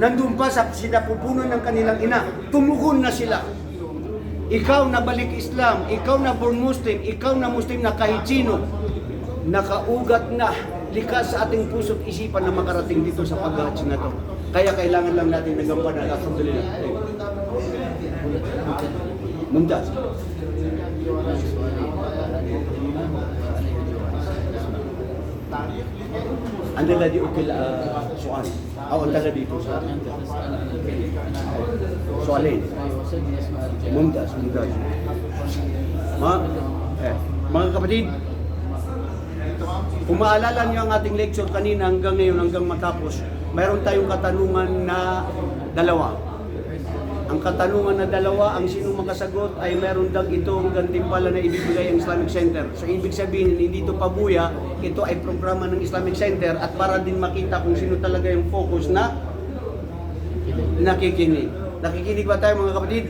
Nandun pa sa sinapupunan ng kanilang ina. Tumugon na sila. Ikaw na balik Islam, ikaw na born Muslim, ikaw na Muslim na kahit sino, nakaugat na likas sa ating puso't isipan na makarating dito sa pag na to. Kaya kailangan lang natin nagampanan. Alhamdulillah. Mumtaz. Anda uh, soal. Ako ang taga dito sa soalin. Mumtaz, mumtaz. Ma, eh, mga kapatid, kung maalala niyo ang ating lecture kanina hanggang ngayon, hanggang matapos, mayroon tayong katanungan na dalawa. Ang katanungan na dalawa, ang sino makasagot ay meron dag itong gantimpala na ibibigay ang Islamic Center. So ibig sabihin, hindi ito pabuya, ito ay programa ng Islamic Center at para din makita kung sino talaga yung focus na nakikinig. Nakikinig ba tayo mga kapatid?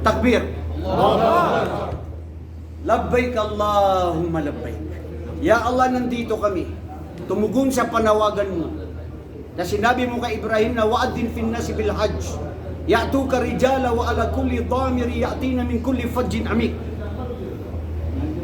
Takbir! Labbaik Allahumma labbaik. Ya Allah, nandito kami. Tumugon sa panawagan mo. Na sinabi mo kay Ibrahim na wa'adin fin nasi bil hajj. Ya'tuka rijala wa ala kulli dhamiri ya'tina min kulli fajjin amik.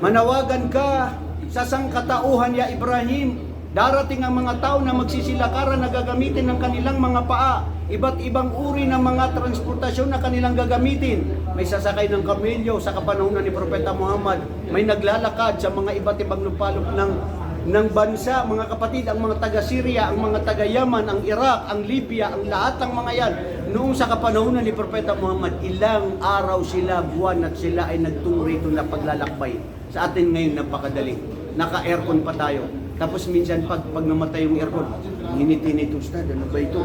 Manawagan ka sa sangkatauhan ya Ibrahim. Darating ang mga tao na magsisilakaran na gagamitin ng kanilang mga paa. Iba't ibang uri ng mga transportasyon na kanilang gagamitin. May sasakay ng kamelyo sa kapanahunan ni Propeta Muhammad. May naglalakad sa mga iba't ibang lupalop ng ng bansa, mga kapatid, ang mga taga Syria, ang mga taga Yaman, ang Iraq, ang Libya, ang lahat ng mga yan. Noong sa kapanahunan ni Propeta Muhammad, ilang araw sila, buwan at sila ay nagtungo rito na paglalakbay. Sa atin ngayon, napakadali. Naka-aircon pa tayo. Tapos minsan pag, pag namatay yung aircon, hinit-hinit, Ustad, ano ba ito?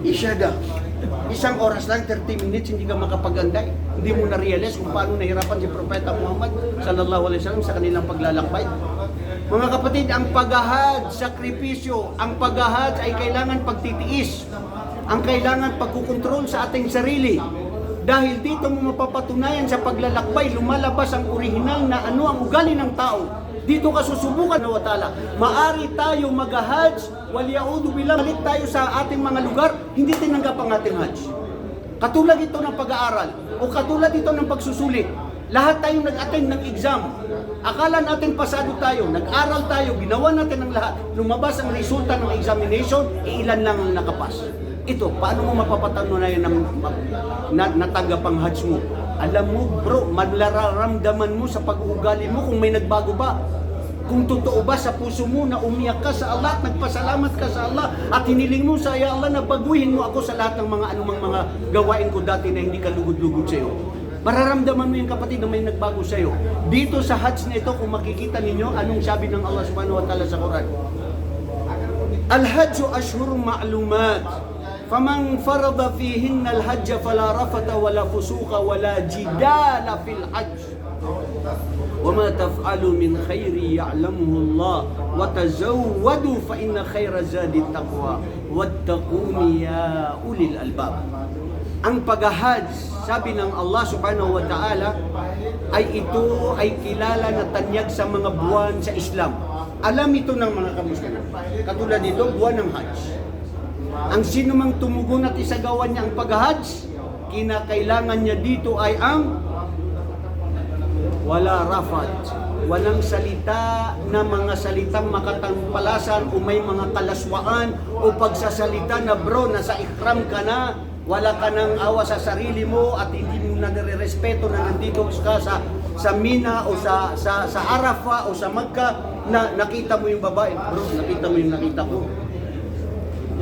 Isyada. Isang oras lang, 30 minutes, hindi ka makapagantay. Hindi mo na-realize kung paano nahirapan si Propeta Muhammad sallallahu alaihi wasallam sa kanilang paglalakbay. Mga kapatid, ang paghahad, sakripisyo, ang paghahad ay kailangan pagtitiis. Ang kailangan pagkukontrol sa ating sarili. Dahil dito mo mapapatunayan sa paglalakbay, lumalabas ang orihinal na ano ang ugali ng tao. Dito ka susubukan na watala. Maari tayo mag-hajj, waliyaudu bilang balik tayo sa ating mga lugar, hindi tinanggap ang ating hajj. Katulad ito ng pag-aaral o katulad ito ng pagsusulit. Lahat tayong nag-attend ng exam. Akala natin pasado tayo, nag-aral tayo, ginawa natin ang lahat. Lumabas ang resulta ng examination, ilan lang ang nakapas. Ito, paano mo mapapatunayan na, na natanggap ang hajj mo? Alam mo, bro, malararamdaman mo sa pag-uugali mo kung may nagbago ba. Kung totoo ba sa puso mo na umiyak ka sa Allah at nagpasalamat ka sa Allah at hiniling mo sa Ya Allah na baguhin mo ako sa lahat ng mga anumang mga gawain ko dati na hindi ka lugod-lugod sa iyo. Mararamdaman mo yung kapatid na may nagbago sa iyo. Dito sa Hajj na ito, kung makikita ninyo, anong sabi ng Allah subhanahu wa ta'ala sa Quran? Al-Hajj ashhurun ma'lumat. فمن فرض فيهن الحج فلا رفث ولا فسوق ولا جدال في الحج وما تفعلوا من خير يعلمه الله وتزودوا فإن خير زاد التقوى واتقون يا أولي الألباب ang paghahaj, sabi ng Allah subhanahu wa ta'ala, ay ito ay kilala na tanyag sa mga buwan sa Islam. Alam ito ng mga kamusliman. Katulad nito, buwan ng Hajj. Ang sino mang tumugon at isagawan niya ang paghahaj, kinakailangan niya dito ay ang wala rafat, walang salita na mga salitang makatampalasan o may mga kalaswaan o pagsasalita na bro, nasa ikram ka na, wala ka ng awa sa sarili mo at hindi mo na nire-respeto na nandito ka sa sa Mina o sa sa sa Arafah o sa Magka na nakita mo yung babae, bro, nakita mo yung nakita ko.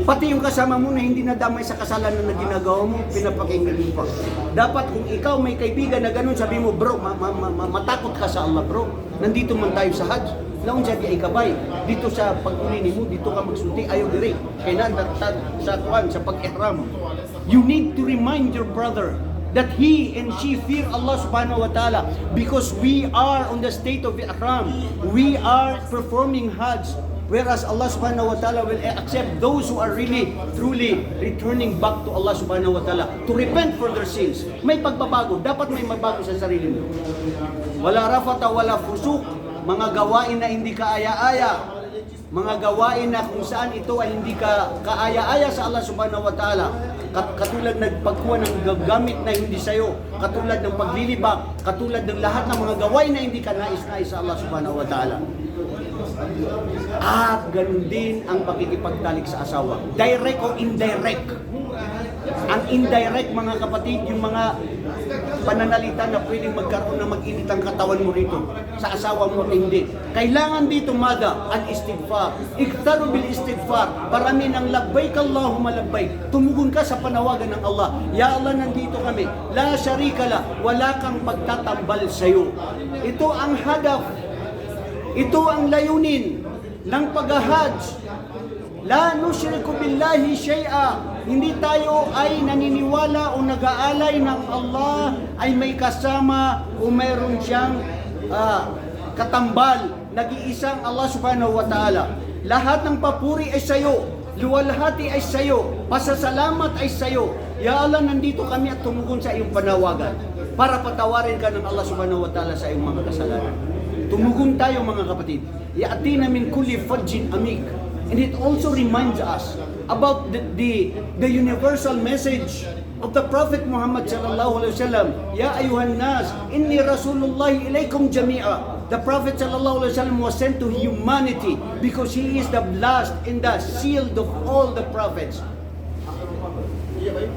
Pati yung kasama mo na hindi nadamay sa kasalanan na ginagawa mo, pinapakinggan mo pa. Dapat kung ikaw may kaibigan na ganun, sabi mo, bro, ma- ma- ma- ma- matakot ka sa Allah, bro. Nandito man tayo sa Hajj. Laon siya di ay kabay. Dito sa pagkulini mo, dito ka magsulti, ayaw diri. Kaya na sa kuan, sa pag-ihram. You need to remind your brother that he and she fear Allah subhanahu wa ta'ala because we are on the state of ihram. We are performing Hajj. Whereas Allah subhanahu wa ta'ala will accept those who are really, truly returning back to Allah subhanahu wa ta'ala to repent for their sins. May pagbabago. Dapat may magbago sa sarili mo. Wala rafata, wala fusuk. Mga gawain na hindi kaaya-aya. mga gawain na kung saan ito ay hindi ka kaaya-aya sa Allah subhanahu wa ta'ala. Kat- Katulad ng pagkuha ng gagamit na hindi sa'yo, katulad ng paglilibak, katulad ng lahat ng mga gawain na hindi ka nais-nais sa Allah subhanahu wa ta'ala. At ganun din ang pakikipagtalik sa asawa. Direct o indirect. Ang indirect mga kapatid, yung mga pananalita na pwedeng magkaroon na mag-init ang katawan mo rito sa asawa mo at hindi. Kailangan dito mada ang istighfar. Iktaru bil istighfar. Parami ng labbaik Allahumma labbaik. Tumugon ka sa panawagan ng Allah. Ya Allah, nandito kami. La syarika la. Wala kang pagtatambal sa'yo. Ito ang hadaf ito ang layunin ng pag-hajj. La nushriku billahi shay'a. Hindi tayo ay naniniwala o nag-aalay ng Allah ay may kasama o mayroon siyang ah, katambal. Nag-iisang Allah subhanahu wa ta'ala. Lahat ng papuri ay sayo. Luwalhati ay sayo. Pasasalamat ay sayo. Ya Allah, nandito kami at tumugon sa iyong panawagan para patawarin ka ng Allah subhanahu wa ta'ala sa iyong mga kasalanan. Tumugon tayo mga kapatid. Yaatina min kulli fajjin amik. And it also reminds us about the, the, the universal message of the Prophet Muhammad sallallahu alaihi wasallam. Ya ayuhan nas, inni rasulullah ilaykum jami'a. The Prophet sallallahu alaihi wasallam was sent to humanity because he is the last and the shield of all the prophets.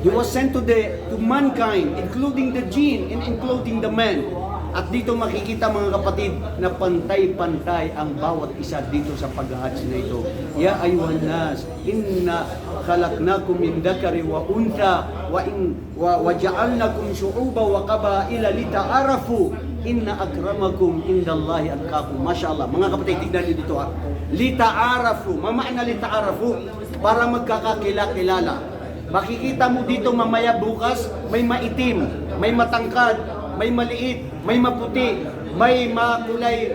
He was sent to the to mankind, including the jinn and including the man. At dito makikita mga kapatid na pantay-pantay ang bawat isa dito sa paghahats na ito. Ya ayuhan nas, inna khalaqnakum min dhakari wa untha wa in wa, wa ja'alnakum shu'uba wa qabaila lita'arafu inna akramakum indallahi atqakum. Masyaallah. Mga kapatid, tignan niyo dito ha. Lita'arafu. Mamaina lita'arafu para magkakakilala-kilala. Makikita mo dito mamaya bukas, may maitim, may matangkad, may maliit, may maputi, may makulay,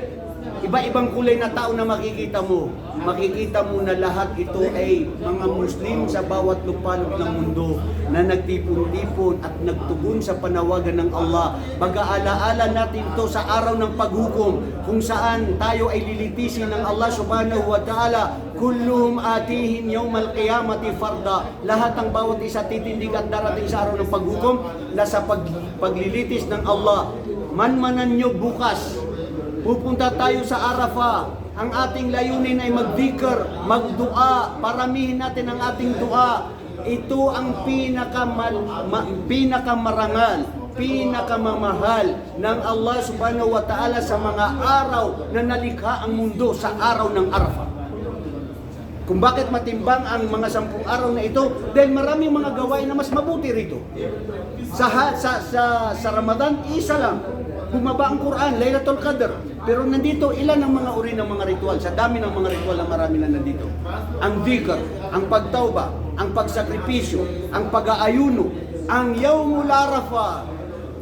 iba-ibang kulay na tao na makikita mo. Makikita mo na lahat ito ay mga Muslim sa bawat lupalop ng mundo na nagtipon-tipon at nagtugon sa panawagan ng Allah. Pag-aalaala natin ito sa araw ng paghukom kung saan tayo ay lilitisin ng Allah subhanahu wa ta'ala kulluhum atihim yawmal qiyamati farda lahat ng bawat isa titindig at darating sa araw ng paghukom na sa pag, paglilitis ng Allah manmanan nyo bukas pupunta tayo sa Arafah ang ating layunin ay magdikar, magdua, paramihin natin ang ating dua. Ito ang pinakamal, ma, pinakamarangal, pinakamamahal ng Allah subhanahu wa ta'ala sa mga araw na nalikha ang mundo sa araw ng Arafah. Kung bakit matimbang ang mga sampung araw na ito, dahil maraming mga gawain na mas mabuti rito. Sa, sa, sa, sa Ramadan, isa lang. Bumaba ang Quran, Laylatul Qadr. Pero nandito, ilan ang mga uri ng mga ritual? Sa dami ng mga ritual na marami na nandito. Ang dhikr, ang pagtauba, ang pagsakripisyo, ang pag-aayuno, ang Yawmul Arafah,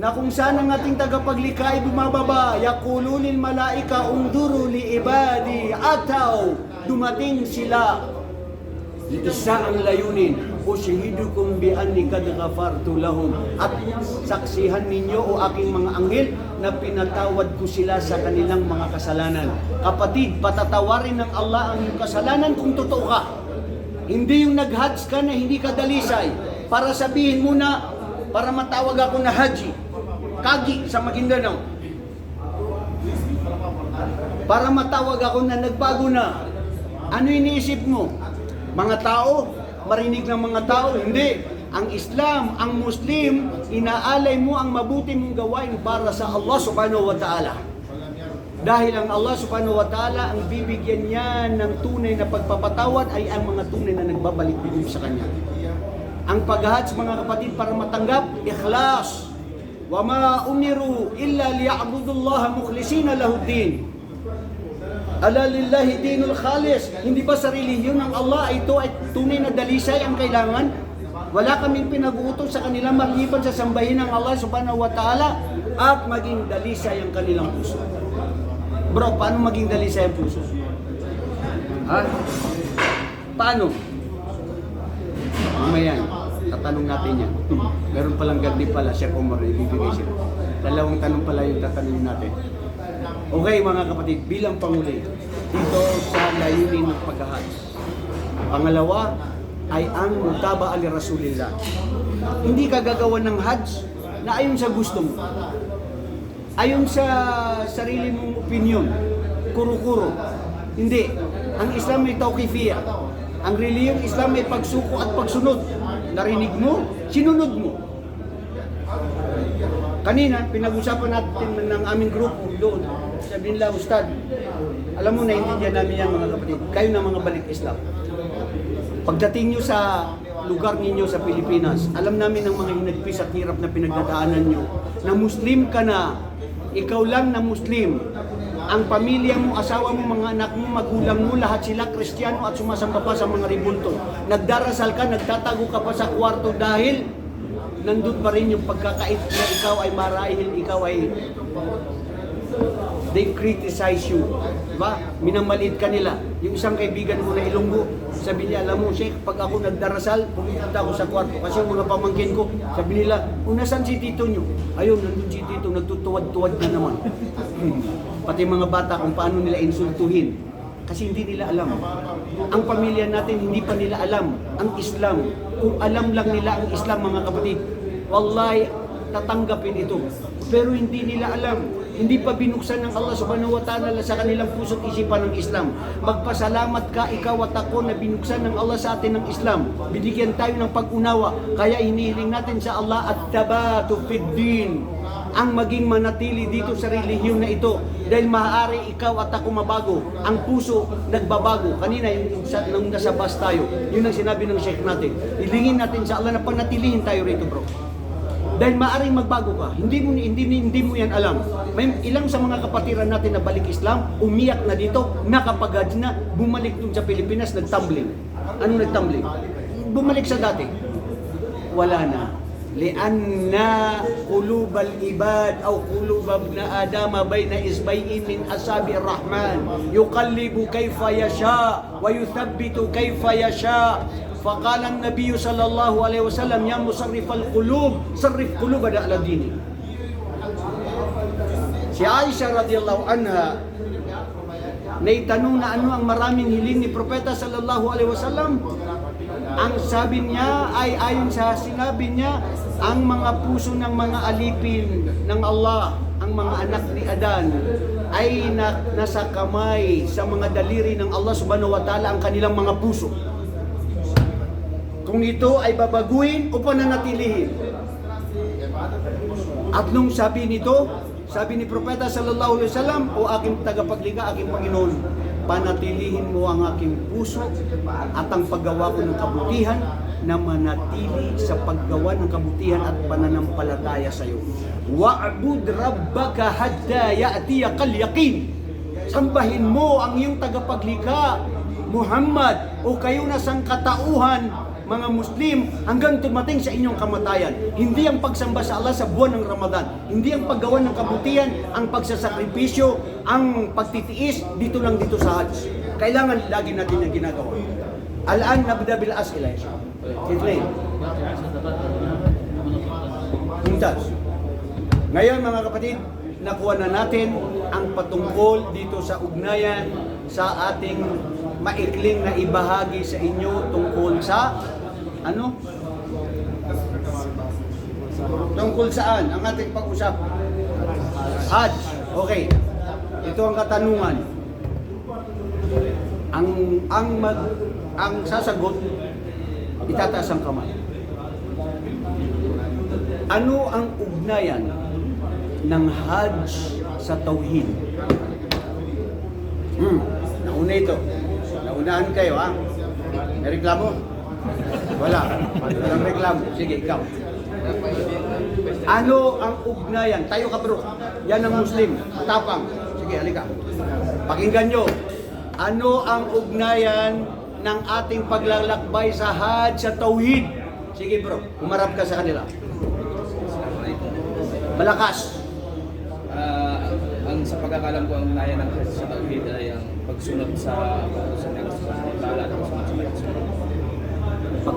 na kung saan ang ating tagapaglikha ay bumababa, yakululil malaika unduru li ibadi ataw, dumating sila. Isa ang layunin, ushihidukum bi anni kad ghafartu lahum. At saksihan ninyo o aking mga anghel na pinatawad ko sila sa kanilang mga kasalanan. Kapatid, patatawarin ng Allah ang iyong kasalanan kung totoo ka. Hindi yung nag-hajj ka na hindi ka dalisay para sabihin mo na para matawag ako na haji. Kagi sa Maguindanao. Para matawag ako na nagbago na. Ano iniisip mo? Mga tao? Marinig ng mga tao? Hindi. Ang Islam, ang Muslim, inaalay mo ang mabuti mong gawain para sa Allah subhanahu wa ta'ala. Dahil ang Allah subhanahu wa ta'ala, ang bibigyan niya ng tunay na pagpapatawad ay ang mga tunay na nagbabalik bigay sa Kanya. Ang paghahats mga kapatid para matanggap, ikhlas. Wa ma umiru illa liya'budullaha mukhlisina lahu din. Ala lillahi dinul khalis. Hindi ba sa relihiyon ng Allah ito ay tunay na dalisay ang kailangan? Wala kaming pinag-uutos sa kanila maliban sa sambahin ng Allah subhanahu wa ta'ala at maging dalisay ang kanilang puso. Bro, paano maging dalisay ang puso? Ha? Paano? Mamaya, tatanong natin yan. Meron palang gandi pala, Chef Omar, ibibigay siya. Dalawang tanong pala yung tatanungin natin. Okay mga kapatid, bilang panguli, dito sa layunin ng paghahaj. Pangalawa ay ang mutaba ali Rasulillah. Hindi ka gagawa ng hajj na ayon sa gusto mo. Ayon sa sarili mong opinion, kuro-kuro. Hindi. Ang Islam ay tawqifiyya. Ang reliyong Islam ay pagsuko at pagsunod. Narinig mo, sinunod mo. Kanina, pinag-usapan natin ng aming grupo doon. Sabi nila, Ustad, alam mo, naiintindihan namin yan mga kapatid. Kayo na mga balik Islam. Pagdating nyo sa lugar ninyo sa Pilipinas, alam namin ang mga hinagpis at hirap na pinagdadaanan nyo, na Muslim ka na, ikaw lang na Muslim, ang pamilya mo, asawa mo, mga anak mo, magulang mo, lahat sila Kristiyano at sumasamba pa sa mga ribulto. Nagdarasal ka, nagtatago ka pa sa kwarto dahil nandun pa rin yung pagkakait na ikaw ay marahil, ikaw ay they criticize you. Diba? Minamaliit ka nila. Yung isang kaibigan mo na ilunggo, sabi niya, alam mo, Sheikh, pag ako nagdarasal, pumunta ako sa kwarto. Kasi yung mga pamangkin ko, sabi nila, kung nasan si tito nyo? Ayun, nandun si tito, nagtutuwad-tuwad na naman. Pati mga bata kung paano nila insultuhin. Kasi hindi nila alam. Ang pamilya natin, hindi pa nila alam ang Islam. Kung alam lang nila ang Islam, mga kapatid, wallahi, tatanggapin ito. Pero hindi nila alam. Hindi pa binuksan ng Allah subhanahu wa ta'ala sa kanilang puso't isipan ng Islam. Magpasalamat ka, ikaw at ako na binuksan ng Allah sa atin ng Islam. Binigyan tayo ng pag-unawa. Kaya hinihiling natin sa Allah at tabatu fid din ang maging manatili dito sa relihiyon na ito dahil maaari ikaw at ako mabago. Ang puso nagbabago. Kanina yung sa, nung nasa bus tayo yun ang sinabi ng sheikh natin. Ilingin natin sa Allah na panatilihin tayo rito bro. Dahil maaaring magbago ka hindi mo hindi hindi mo yan alam. May ilang sa mga kapatiran natin na balik Islam umiyak na dito nakapagad na bumalik dun sa Pilipinas nagtumbling. Ano nagtumbling? Bumalik sa dati. Wala na لأن قلوب العباد أو قلوب ابن آدم بين إصبعين من أصابع الرحمن يقلب كيف يشاء ويثبت كيف يشاء فقال النبي صلى الله عليه وسلم يا مصرف القلوب صرف قلوبنا على دينك Si Aisha radiyallahu anha na itanong na ano ang maraming hiling ni Propeta sallallahu alaihi wasallam ang sabi niya ay ayon sa sinabi niya ang mga puso ng mga alipin ng Allah ang mga anak ni Adan ay na, nasa kamay sa mga daliri ng Allah subhanahu wa ta'ala ang kanilang mga puso. Kung ito ay babaguhin o pananatilihin. At nung sabi nito, sabi ni Propeta sallallahu alaihi wasallam, O aking tagapagligha, aking Panginoon, panatilihin mo ang aking puso at ang paggawa ko ng kabutihan na manatili sa paggawa ng kabutihan at pananampalataya sa iyo. Wa'bud rabbaka hatta ya'tiyakal yaqin. Sambahin mo ang iyong tagapaglikha, Muhammad, o kayo na sang katauhan, mga Muslim, hanggang tumating sa inyong kamatayan. Hindi ang pagsamba sa Allah sa buwan ng Ramadan. Hindi ang paggawa ng kabutihan, ang pagsasakripisyo, ang pagtitiis, dito lang dito sa Hajj. Kailangan lagi natin yung ginagawa. Alaan nabda bil asila. Itlay. Mumtaz. Ngayon mga kapatid, nakuha na natin ang patungkol dito sa ugnayan sa ating maikling na ibahagi sa inyo tungkol sa ano? Tungkol saan ang ating pag-usap? Hajj. Okay. Ito ang katanungan. Ang ang mag, ang sasagot itataas ang kamay. Ano ang ugnayan ng Hajj sa Tauhid? Hmm, nauna ito. Naunahan kayo ha. May reklamo? Wala. Walang reklamo. Sige, ikaw. Ano ang ugnayan? Tayo ka bro. Yan ang Muslim. Matapang. Sige, halika. Pakinggan nyo. Ano ang ugnayan ng ating paglalakbay sa Hajj sa Tauhid? Sige bro, umarap ka sa kanila. Malakas. Ah, ang sa pagkakalam ko, ang naya ng Hajj sa Tawhid ay ang pagsunod sa pagsunod ng Allah at pagsunod sa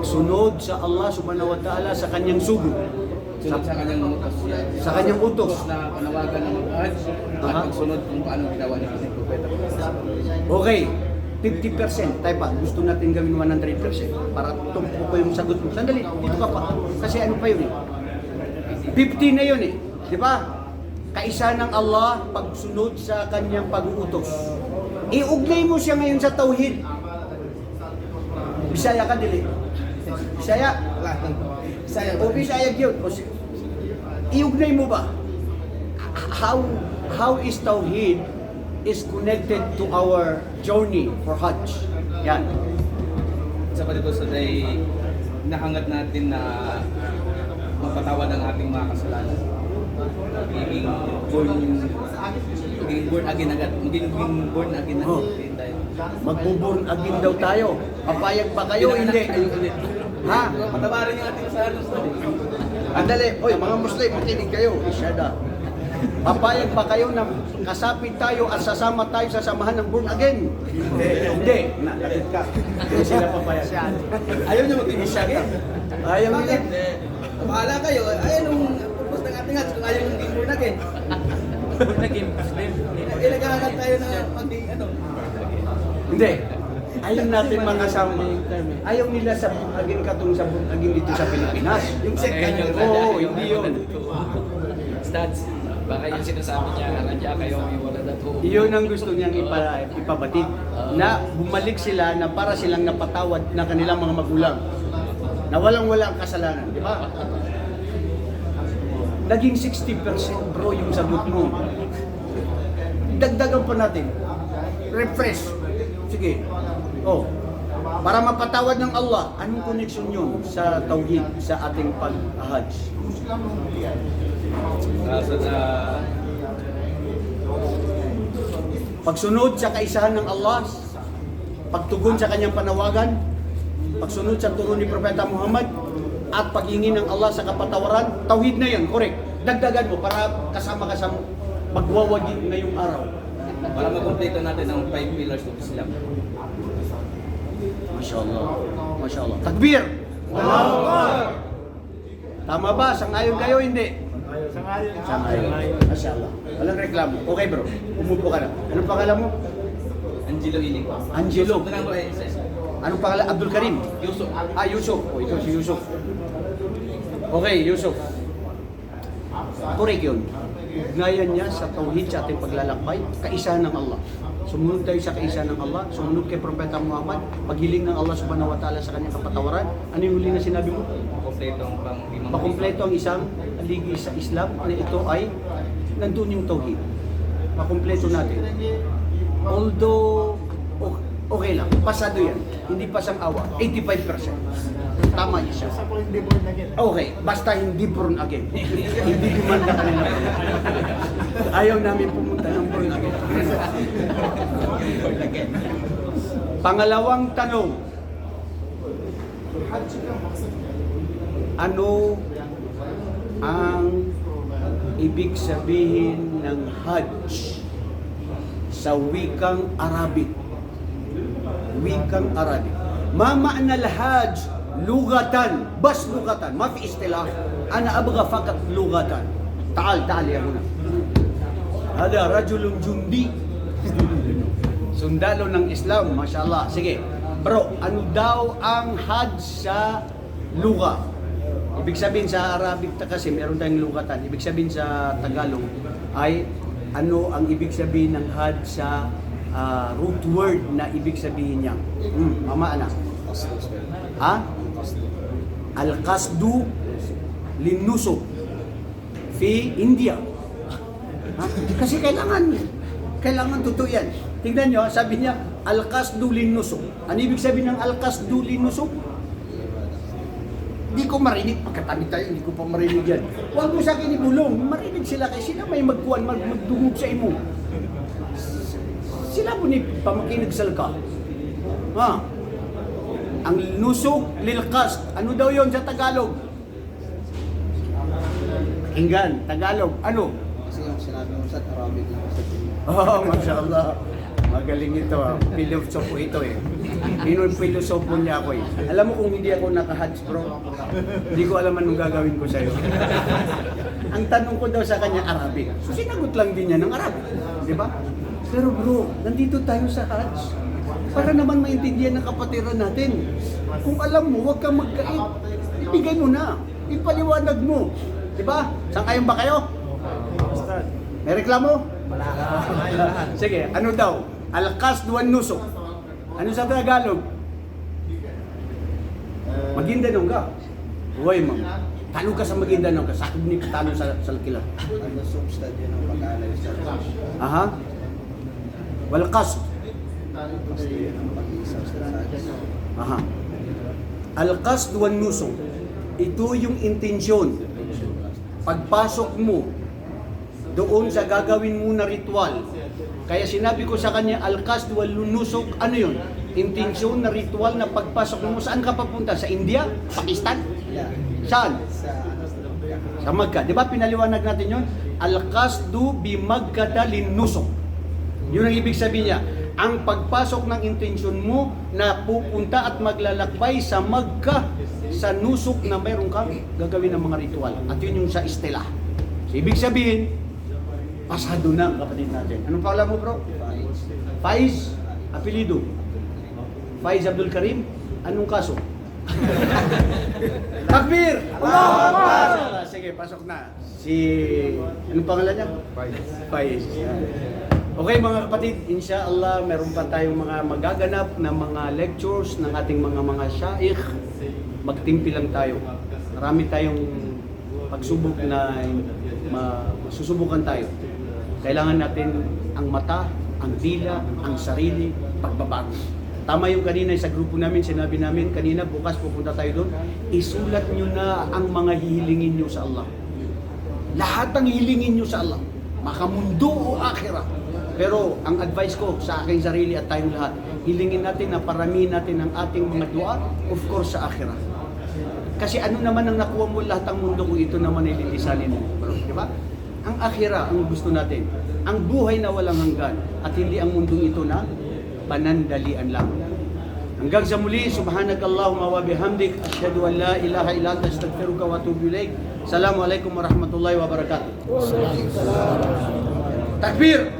Pagsunod sa Allah subhanahu wa ta'ala sa kanyang sugo. Pagsunod sa kanyang utos. Sa kanyang utos. na panawagan ng mag-hajj at Aha. pagsunod kung paano ginawa ni Propeta Okay, 50%. Tayo pa, gusto natin gawin 100% para tumpo ko yung sagot mo. Sandali, dito ka pa. Kasi ano pa yun eh. 50 na yun eh. Di ba? Kaisa ng Allah pagsunod sa kanyang pag-uutos. Iugnay mo siya ngayon sa tauhid. Bisaya ka dili. Bisaya. Wala. Saya O Bisaya yun. O Iugnay mo ba? How how is tauhid is connected to our journey for Hajj? Yan. Sa dito sa day, nahangat natin na mapatawad ang ating mga kasalanan. Magiging born, magiging born again agad. Magiging born again Oh. agad tayo. Magbuburn again daw tayo. Papayag ba kayo? Hindi. Ha? Patawarin yung ating sa Andali. Oy, mga Muslim, makinig kayo. Isyada. Papayag ba kayo na kasapit tayo at sasama tayo sa samahan ng born again? Hindi. Hindi. Nakakit ka. Hindi sila papayag. Ayaw niya mag-ibig siya again. Ayaw Bakit? nila. Bahala kayo. Ayaw nung purpose ng ating hajj kung ayaw nung maging born again. Naging Muslim. Ilagahan tayo na maging ano. Hindi. Ayaw natin mga sama. Ayaw nila sa aging katong sa aging dito sa Pilipinas. Yung yung niyo. Oo, hindi yun. Stats, baka yung sinasabi niya, radya kayo, may wala na to. Iyon ang gusto niyang ipa, ipabatid. Na bumalik sila na para silang napatawad na kanilang mga magulang. Na walang-walang kasalanan, di ba? Naging 60% bro yung sagot mo. Dagdagan pa natin. Refresh. Sige. Oh. Para mapatawad ng Allah, anong connection yun sa tauhid, sa ating pag-hajj? Kaso sa Pagsunod sa kaisahan ng Allah, pagtugon sa kanyang panawagan, pagsunod sa turo ni Propeta Muhammad, at paghingi ng Allah sa kapatawaran, tauhid na yan, correct. Dagdagan mo para kasama ka sa magwawagi ngayong araw. para makumpleto natin ang five pillars of Islam. Masya Allah. Masya Allah. Takbir! Tama ba? Sangayon kayo? Hindi. Sangayon. Masya Allah. Walang reklamo. Okay bro, umupo ka na. Anong pangalan mo? Angelo Iling. Angelo. Anong pangalan? Abdul Karim? Yusuf. Ah, Yusuf. O, ikaw si Yusuf. Okay, Yusuf. Correct yun. Ugnayan niya sa tauhid sa ating paglalakbay, kaisahan ng Allah. Sumunod tayo sa kaisahan ng Allah, sumunod kay Propeta Muhammad, paghiling ng Allah subhanahu wa ta'ala sa kanyang kapatawaran. Ano yung huli na sinabi mo? Kompleto ang pang Makumpleto ang isang ligi sa Islam na ito ay nandun yung tauhid. Makumpleto natin. Although, okay lang, pasado yan. Hindi pasang awa. 85%. Tama yun siya. Okay, basta hindi born again. hindi gumanda kanila. Ayaw namin pumunta ng born again. Pangalawang tanong. Ano ang ibig sabihin ng Hajj sa wikang Arabic? Wikang Arabic. Ma ma'na al-Hajj lugatan, bas lugatan, ma fi istilah. Ana abgha fakat lugatan. Taal, taal ya huna. Hada rajulun jundi. Sundalo ng Islam, mashallah. Sige. Bro, ano daw ang Hajj sa luga? Ibig sabihin sa Arabic ta kasi meron tayong lugatan. Ibig sabihin sa Tagalog ay ano ang ibig sabihin ng Hajj sa ah, root word na ibig sabihin niya. Hmm, mama ana. Ha? Al-Qasdu linusuk fi India. Ha? Kasi kailangan kailangan totoo yan. Tingnan nyo, sabi niya, Al-Qasdu linusuk. Ano ibig sabihin ng Al-Qasdu linusuk? Hindi ko marinig. Pagkatabi tayo, hindi ko pa marinig yan. Huwag mo sa akin ibulong. Marinig sila kasi sila may magkuhan, mag magdungog sa imo. Sila mo ni pamakinig sa ka. Ha? Ang nusok lil qasd. Ano daw yon sa Tagalog? Pakinggan, Tagalog. Ano? Kasi yung sinabi mo sa Arabic lang sa Oh, mashallah. Magaling ito ah. Pilosopo ito eh. Pinong pilosopo niya ako eh. Alam mo kung hindi ako naka-hats bro, hindi ko alam anong gagawin ko sa'yo. Ang tanong ko daw sa kanya, Arabic. So sinagot lang din niya ng Arabic. Di ba? Pero bro, nandito tayo sa hats. Para naman maintindihan ng kapatiran natin. Kung alam mo, huwag kang magkait. Ibigay mo na. Ipaliwanag mo. Di ba? Sang ba kayo? May reklamo? Wala Sige, ano daw? Alkas duwan nusok. Ano sa Tagalog? Maguindanao ka. Huwag ma'am. Talo ka sa Maguindanao ka. Sakit ni talo sa salkilan. Ano substad yun ang pag-aalay sa Aha. Walkas. Aha. Alkas duwan nusok. Ito yung intensyon. Pagpasok mo doon sa gagawin mo na ritual. Kaya sinabi ko sa kanya, Alkas duwan nusok, ano yun? Intensyon na ritual na pagpasok mo. Saan ka papunta? Sa India? Pakistan? Saan? Sa Magka. Di ba pinaliwanag natin yun? Al-qasdu bi Maggata linnusok. Yun ang ibig sabihin niya. Ang pagpasok ng intensyon mo na pupunta at maglalakbay sa Magka sa nusok na mayroon kang gagawin ng mga ritual. At yun yung sa Estela. So, ibig sabihin, pasado na kapatid natin. Anong pangalan mo bro? Faiz. Faiz, apelido. Faiz Abdul Karim, anong kaso? Takbir! Allahu Akbar! Sige, pasok na. Si, anong pangalan niya? Faiz. Faiz. Okay mga kapatid, insya Allah meron pa tayong mga magaganap na mga lectures ng ating mga mga shaikh. Magtimpi lang tayo. Marami tayong pagsubok na ma- masusubukan tayo. Kailangan natin ang mata, ang dila, ang sarili, pagbabago. Tama yung kanina sa grupo namin, sinabi namin kanina, bukas pupunta tayo doon, isulat nyo na ang mga hihilingin nyo sa Allah. Lahat ng hilingin nyo sa Allah, makamundo o akhira. Pero ang advice ko sa aking sarili at tayong lahat, hilingin natin na paramihin natin ang ating mga dua, of course sa akhira. Kasi ano naman ang nakuha mo lahat ng mundo kung ito naman ay lilisanin mo. Di ba? Ang akhira ang gusto natin. Ang buhay na walang hanggan at hindi ang mundong ito na panandalian lang. Hanggang sa muli, subhanakallahumma wa bihamdik, asyhadu an la ilaha illa anta astaghfiruka wa atubu ilaik. Assalamualaikum warahmatullahi wabarakatuh. Takbir!